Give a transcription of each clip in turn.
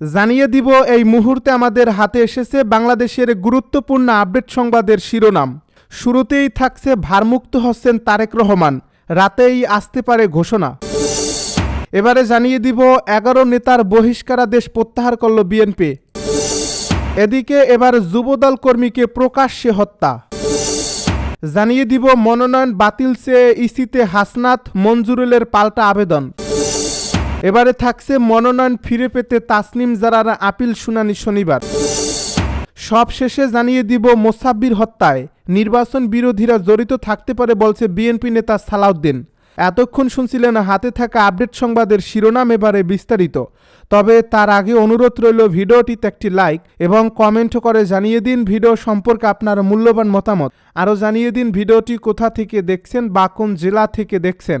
জানিয়ে দিব, এই মুহূর্তে আমাদের হাতে এসেছে বাংলাদেশের গুরুত্বপূর্ণ আপডেট সংবাদের শিরোনাম। শুরুতেই থাকছে ভারমুক্ত হচ্ছেন তারেক রহমান। রাতেই আসতে পারে ঘোষণা। এবারে জানিয়ে দিব, এগারো নেতার বহিষ্কারাদেশ প্রত্যাহার করল বিএনপি। এদিকে এবার যুবদল কর্মীকে প্রকাশ্যে হত্যা। জানিয়ে দিব, মনোনয়ন বাতিল চেয়ে ইসিতে হাসনাত, মঞ্জুরুলের পাল্টা আবেদন। এবারে থাকছে মনোনয়ন ফিরে পেতে তাসনিম জারার আপিল শুনানি শনিবার। সব শেষে জানিয়ে দিব মোসাব্বির হত্যায়। নির্বাচন বিরোধীরা জড়িত থাকতে পারে বলছে বিএনপি নেতা সালাউদ্দিন। এতক্ষণ শুনছিলেন হাতে থাকা আপডেট সংবাদের শিরোনাম এবারে বিস্তারিত। তবে তার আগে অনুরোধ রইল ভিডিওটিতে একটি লাইক এবং কমেন্ট করে জানিয়ে দিন ভিডিও সম্পর্কে আপনার মূল্যবান মতামত। আরও জানিয়ে দিন ভিডিওটি কোথা থেকে দেখছেন বা কোন জেলা থেকে দেখছেন।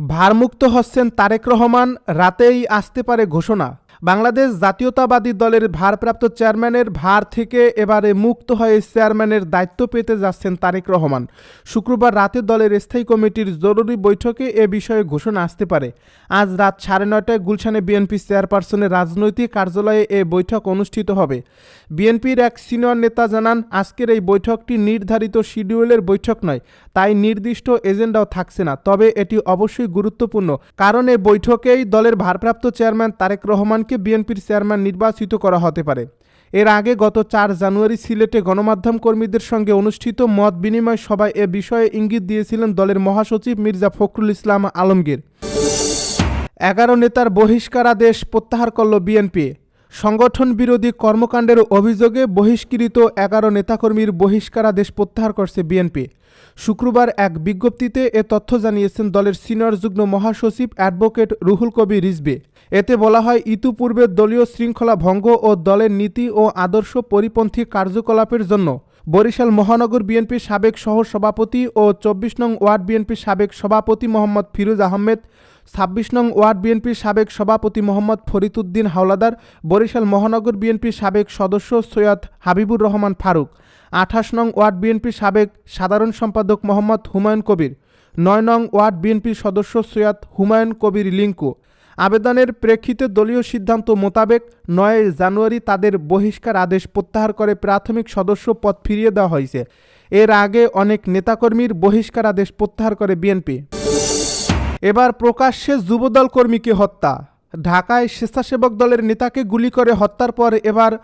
ভারমুক্ত হচ্ছেন তারেক রহমান রাতেই আসতে পারে ঘোষণা। বাংলাদেশ জাতীয়তাবাদী দলের ভারপ্রাপ্ত চেয়ারম্যানের ভার থেকে এবারে মুক্ত হয়ে চেয়ারম্যানের দায়িত্ব পেতে যাচ্ছেন তারেক রহমান। শুক্রবার রাতে দলের স্থায়ী কমিটির জরুরি বৈঠকে এ বিষয়ে ঘোষণা আসতে পারে। আজ রাত সাড়ে নয়টায় গুলশানে বিএনপি চেয়ারপারসনের রাজনৈতিক কার্যালয়ে এ বৈঠক অনুষ্ঠিত হবে। বিএনপির এক সিনিয়র নেতা জানান, আজকের এই বৈঠকটি নির্ধারিত শিডিউলের বৈঠক নয়, তাই নির্দিষ্ট এজেন্ডাও থাকছে না। তবে এটি অবশ্যই গুরুত্বপূর্ণ, কারণ এই বৈঠকেই দলের ভারপ্রাপ্ত চেয়ারম্যান তারেক রহমানকে বিএনপির চেয়ারম্যান নির্বাচিত করা হতে পারে। এর আগে গত চার জানুয়ারি সিলেটে গণমাধ্যম কর্মীদের সঙ্গে অনুষ্ঠিত মত বিনিময় সভায় এ বিষয়ে ইঙ্গিত দিয়েছিলেন দলের মহাসচিব মির্জা ফখরুল ইসলাম আলমগীর। এগারো নেতার বহিষ্কারাদেশ প্রত্যাহার করল বিএনপি। সংগঠন বিরোধী কর্মকাণ্ডের অভিযোগে বহিষ্কৃত এগারো নেতাকর্মীর বহিষ্কারাদেশ প্রত্যাহার করছে বিএনপি। শুক্রবার এক বিজ্ঞপ্তিতে এ তথ্য জানিয়েছেন দলের সিনিয়র যুগ্ম মহাসচিব অ্যাডভোকেট রুহুল কবি রিজবে এতে বলা হয়, ইতিপূর্বে দলীয় শৃঙ্খলা ভঙ্গ ও দলের নীতি ও আদর্শ পরিপন্থী কার্যকলাপের জন্য বরিশাল মহানগর বিএনপির সাবেক সহ সভাপতি ও চব্বিশ নং ওয়ার্ড বিএনপির সাবেক সভাপতি মোহাম্মদ ফিরোজ আহমেদ, ছাব্বিশ নং ওয়ার্ড বিএনপির সাবেক সভাপতি মোহাম্মদ ফরিদুদ্দিন হাওলাদার, বরিশাল মহানগর বিএনপির সাবেক সদস্য সৈয়দ হাবিবুর রহমান ফারুক, আঠাশ নং ওয়ার্ড বিএনপির সাবেক সাধারণ সম্পাদক মোহাম্মদ হুমায়ুন কবির, নয় নং ওয়ার্ড বিএনপির সদস্য সৈয়দ হুমায়ুন কবির লিঙ্কু। আবেদনের প্রেক্ষিতে দলীয় সিদ্ধান্ত মোতাবেক নয় জানুয়ারি তাদের বহিষ্কার আদেশ প্রত্যাহার করে প্রাথমিক সদস্য পদ ফিরিয়ে দেওয়া হয়েছে। এর আগে অনেক নেতাকর্মীর বহিষ্কার আদেশ প্রত্যাহার করে বিএনপি। এবার প্রকাশ্যে যুবদল কর্মীকে হত্যা। ঢাকায় স্বেচ্ছাসেবক দলের নেতাকে গুলি করে হত্যার পর এবার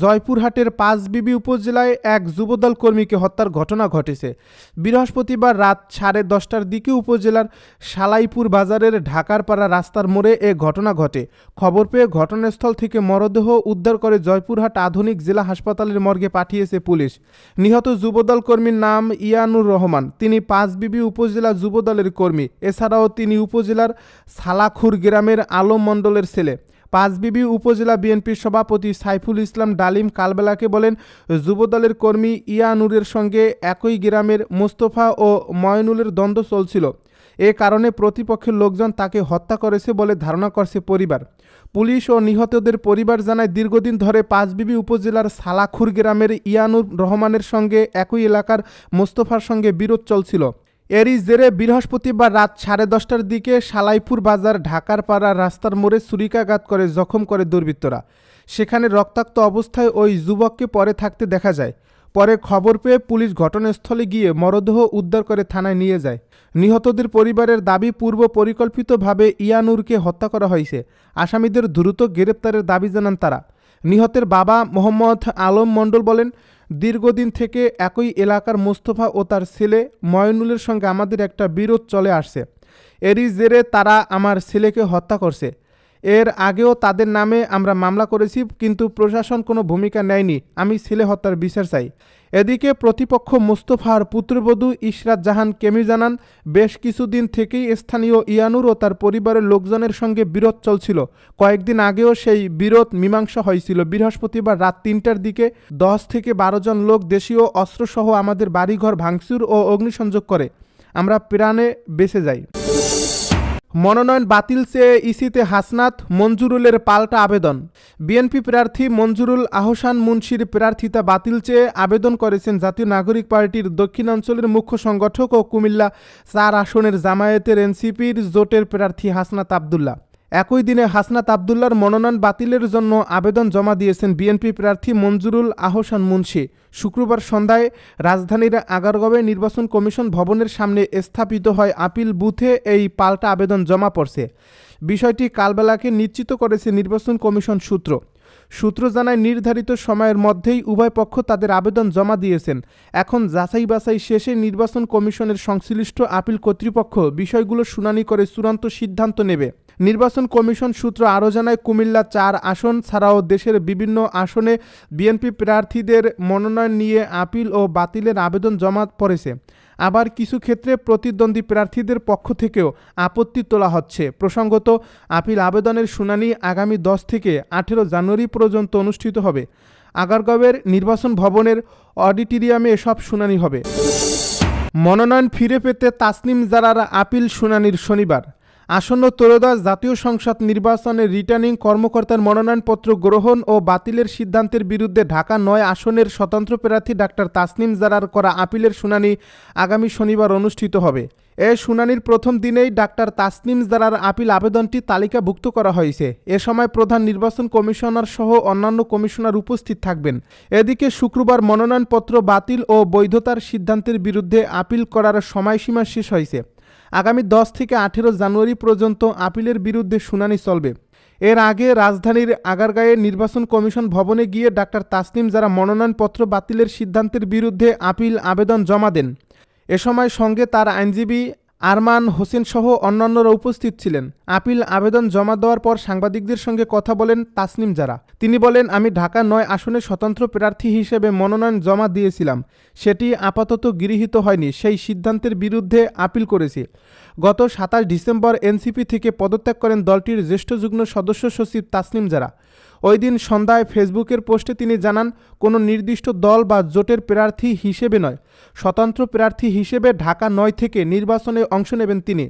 জয়পুরহাটের পাঁচবিবি উপজেলায় এক যুবদল কর্মীকে হত্যার ঘটনা ঘটেছে। বৃহস্পতিবার রাত সাড়ে দশটার দিকে উপজেলার সালাইপুর বাজারের ঢাকার পাড়া রাস্তার মোড়ে এ ঘটনা ঘটে। খবর পেয়ে ঘটনাস্থল থেকে মরদেহ উদ্ধার করে জয়পুরহাট আধুনিক জেলা হাসপাতালের মর্গে পাঠিয়েছে পুলিশ। নিহত যুবদল কর্মীর নাম ইয়ানুর রহমান। তিনি পাঁচবিবি উপজেলা যুবদলের কর্মী। এছাড়াও তিনি উপজেলার সালাখুর গ্রামের আলম মণ্ডলের ছেলে। পাঁচবিবি উপজেলা বিএনপির সভাপতি সাইফুল ইসলাম ডালিম কালবেলাকে বলেন, যুবদলের কর্মী ইয়ানুরের সঙ্গে একই গ্রামের মোস্তফা ও ময়নুলের দ্বন্দ্ব চলছিল। এ কারণে প্রতিপক্ষের লোকজন তাকে হত্যা করেছে বলে ধারণা করছে পরিবার। পুলিশ ও নিহতদের পরিবার জানায়, দীর্ঘদিন ধরে পাঁচবিবি উপজেলার সালাখুর গ্রামের ইয়ানুর রহমানের সঙ্গে একই এলাকার মোস্তফার সঙ্গে বিরোধ চলছিল। এরই জেরে বৃহস্পতিবার রাত সাড়ে দশটার দিকে সালাইপুর বাজার ঢাকার পাড়া রাস্তার মোড়ে ছুরিকাঘাত করে জখম করে দুর্বৃত্তরা। সেখানে রক্তাক্ত অবস্থায় ওই যুবককে পরে থাকতে দেখা যায়। পরে খবর পেয়ে পুলিশ ঘটনাস্থলে গিয়ে মরদেহ উদ্ধার করে থানায় নিয়ে যায়। নিহতদের পরিবারের দাবি পূর্ব পরিকল্পিতভাবে ইয়ানুরকে হত্যা করা হয়েছে। আসামিদের দ্রুত গ্রেপ্তারের দাবি জানান তারা। নিহতের বাবা মোহাম্মদ আলম মণ্ডল বলেন দীর্ঘদিন থেকে একই এলাকার মোস্তফা ও তার ছেলে ময়নুলের সঙ্গে আমাদের একটা বিরোধ চলে আসছে। এরই জেরে তারা আমার ছেলেকে হত্যা করছে। এর আগেও তাদের নামে আমরা মামলা করেছি, কিন্তু প্রশাসন কোনো ভূমিকা নেয়নি। আমি ছেলে হত্যার বিচার চাই। এদিকে প্রতিপক্ষ মুস্তফার পুত্রবধূ ইশরাত জাহান কেমি জানান, বেশ কিছুদিন থেকেই স্থানীয় ইয়ানুর ও তার পরিবারের লোকজনের সঙ্গে বিরোধ চলছিল। কয়েকদিন আগেও সেই বিরোধ মীমাংসা হয়েছিল। বৃহস্পতিবার রাত তিনটার দিকে দশ থেকে বারো জন লোক দেশীয় অস্ত্রসহ আমাদের বাড়িঘর ভাঙচুর ও অগ্নিসংযোগ করে। আমরা প্রাণে বেঁচে যাই। মনোনয়ন বাতিল চেয়ে ইসিতে হাসনাত মঞ্জুরুলের পাল্টা আবেদন। বিএনপি প্রার্থী মঞ্জুরুল আহসান মুন্সির প্রার্থিতা বাতিল চেয়ে আবেদন করেছেন জাতীয় নাগরিক পার্টির দক্ষিণাঞ্চলের মুখ্য সংগঠক ও কুমিল্লা চার আসনের জামায়াতের এনসিপির জোটের প্রার্থী হাসনাত আবদুল্লাহ। একই দিনে হাসনাত আবদুল্লার মনোনয়ন বাতিলের জন্য আবেদন জমা দিয়েছেন বিএনপি প্রার্থী মঞ্জুরুল আহসান মুন্সি। শুক্রবার সন্ধ্যায় রাজধানীর আগারগাঁওয়ে নির্বাচন কমিশন ভবনের সামনে স্থাপিত হয় আপিল বুথে এই পাল্টা আবেদন জমা পড়ছে। বিষয়টি কালবেলাকে নিশ্চিত করেছে নির্বাচন কমিশন সূত্র। সূত্র জানায়, নির্ধারিত সময়ের মধ্যেই উভয় পক্ষ তাদের আবেদন জমা দিয়েছেন। এখন যাচাই বাছাই শেষে নির্বাচন কমিশনের সংশ্লিষ্ট আপিল কর্তৃপক্ষ বিষয়গুলো শুনানি করে চূড়ান্ত সিদ্ধান্ত নেবে। নির্বাচন কমিশন সূত্র আরও জানায়, কুমিল্লা চার আসন ছাড়াও দেশের বিভিন্ন আসনে বিএনপি প্রার্থীদের মনোনয়ন নিয়ে আপিল ও বাতিলের আবেদন জমা পড়েছে। আবার কিছু ক্ষেত্রে প্রতিদ্বন্দ্বী প্রার্থীদের পক্ষ থেকেও আপত্তি তোলা হচ্ছে। প্রসঙ্গত, আপিল আবেদনের শুনানি আগামী দশ থেকে আঠেরো জানুয়ারি পর্যন্ত অনুষ্ঠিত হবে। আগারগাঁওয়ের নির্বাচন ভবনের অডিটোরিয়ামে এসব শুনানি হবে। মনোনয়ন ফিরে পেতে তাসনিম জারার আপিল শুনানির শনিবার। আসন্ন ত্রয়োদশ জাতীয় সংসদ নির্বাচনে রিটার্নিং কর্মকর্তার মনোনয়নপত্র গ্রহণ ও বাতিলের সিদ্ধান্তের বিরুদ্ধে ঢাকা নয় আসনের স্বতন্ত্র প্রার্থী ডাক্তার তাসনিম জারার করা আপিলের শুনানি আগামী শনিবার অনুষ্ঠিত হবে। এ শুনানির প্রথম দিনেই ডাক্তার তাসনিম জারার আপিল আবেদনটি তালিকাভুক্ত করা হয়েছে। এ সময় প্রধান নির্বাচন কমিশনার সহ অন্যান্য কমিশনার উপস্থিত থাকবেন। এদিকে শুক্রবার মনোনয়নপত্র বাতিল ও বৈধতার সিদ্ধান্তের বিরুদ্ধে আপিল করার সময়সীমা শেষ হয়েছে। আগামী দশ থেকে আঠেরো জানুয়ারি পর্যন্ত আপিলের বিরুদ্ধে শুনানি চলবে। এর আগে রাজধানীর আগারগাঁয়ে নির্বাচন কমিশন ভবনে গিয়ে ডাক্তার তাসনিম যারা মনোনয়নপত্র বাতিলের সিদ্ধান্তের বিরুদ্ধে আপিল আবেদন জমা দেন। এ সময় সঙ্গে তার আইনজীবী আরমান হোসেন সহ অন্যান্যরা উপস্থিত ছিলেন। আপিল আবেদন জমা দেওয়ার পর সাংবাদিকদের সঙ্গে কথা বলেন তাসনিম যারা। তিনি বলেন, আমি ঢাকা নয় আসনে স্বতন্ত্র প্রার্থী হিসেবে মনোনয়ন জমা দিয়েছিলাম। সেটি আপাতত গৃহীত হয়নি। সেই সিদ্ধান্তের বিরুদ্ধে আপিল করেছি। গত সাতাশ ডিসেম্বর এনসিপি থেকে পদত্যাগ করেন দলটির জ্যেষ্ঠ যুগ্ম সদস্য সচিব তাসনিম যারা। ওই দিন সন্ধ্যায় ফেসবুকের পোস্টে তিনি জানান, কোনো নির্দিষ্ট দল বা জোটের প্রার্থী হিসেবে নয়। স্বতন্ত্র প্রার্থী হিসেবে ঢাকা নয় থেকে নির্বাচনে অংশ নেবেন তিনি।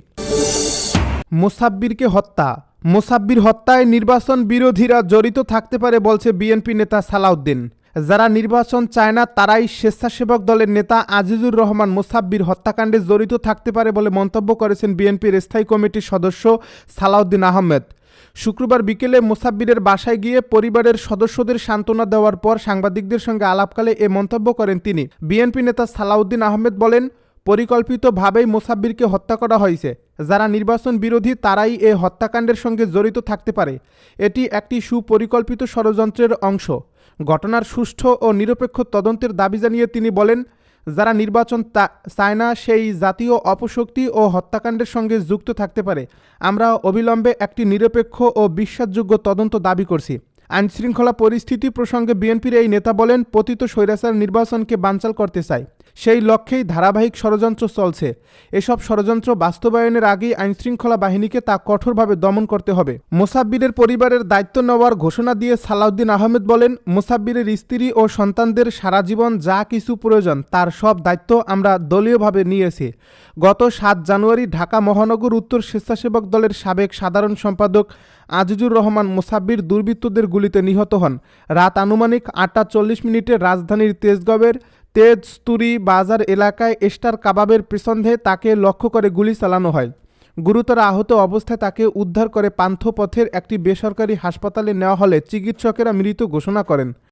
মোসাব্বিরকে হত্যা। মোসাব্বির হত্যায় নির্বাচন বিরোধীরা জড়িত থাকতে পারে বলছে বিএনপি নেতা সালাউদ্দিন। যারা নির্বাচন চায় না, তারাই স্বেচ্ছাসেবক দলের নেতা আজিজুর রহমান মোসাব্বির হত্যাকাণ্ডে জড়িত থাকতে পারে বলে মন্তব্য করেছেন বিএনপির স্থায়ী কমিটির সদস্য সালাউদ্দিন আহমেদ। শুক্রবার বিকেলে মোসাব্বিরের বাসায় গিয়ে পরিবারের সদস্যদের সান্ত্বনা দেওয়ার পর সাংবাদিকদের সঙ্গে আলাপকালে এ মন্তব্য করেন তিনি। বিএনপি নেতা সালাউদ্দিন আহমেদ বলেন, পরিকল্পিতভাবেই মোসাব্বিরকে হত্যা করা হয়েছে। যারা নির্বাচন বিরোধী, তারাই এ হত্যাকাণ্ডের সঙ্গে জড়িত থাকতে পারে। এটি একটি সুপরিকল্পিত ষড়যন্ত্রের অংশ। ঘটনার সুষ্ঠু ও নিরপেক্ষ তদন্তের দাবি জানিয়ে তিনি বলেন যারা নির্বাচন চায় না, সেই জাতীয় অপশক্তি ও হত্যাকাণ্ডের সঙ্গে যুক্ত থাকতে পারে। আমরা অবিলম্বে একটি নিরপেক্ষ ও বিশ্বাসযোগ্য তদন্ত দাবি করছি। আইনশৃঙ্খলা পরিস্থিতি প্রসঙ্গে বিএনপির এই নেতা বলেন, পতিত স্বৈরাচার নির্বাচনকে বানচাল করতে চায়। সেই লক্ষ্যেই ধারাবাহিক ষড়যন্ত্র চলছে। এসব ষড়যন্ত্র বাস্তবায়নের আগেই আইনশৃঙ্খলা বাহিনীকে তা কঠোরভাবে দমন করতে হবে। মোসাব্বিরের পরিবারের দায়িত্ব নেওয়ার ঘোষণা দিয়ে সালাউদ্দিন আহমেদ বলেন, মোসাব্বিরের স্ত্রী ও সন্তানদের সারা জীবন যা কিছু প্রয়োজন, তার সব দায়িত্ব আমরা দলীয়ভাবে নিয়েছি। গত সাত জানুয়ারি ঢাকা মহানগর উত্তর স্বেচ্ছাসেবক দলের সাবেক সাধারণ সম্পাদক আজিজুর রহমান মোসাব্বির দুর্বৃত্তদের গুলিতে নিহত হন। রাত আনুমানিক আটটা চল্লিশ মিনিটে রাজধানীর তেজগাঁওয়ের তেজতুরি বাজার এলাকায় স্টার কাবাবের পিছন্ধে তাকে লক্ষ্য করে গুলি চালানো হয়। গুরুতর আহত অবস্থায় তাকে উদ্ধার করে পান্থপথের একটি বেসরকারি হাসপাতালে নেওয়া হলে চিকিৎসকেরা মৃত ঘোষণা করেন।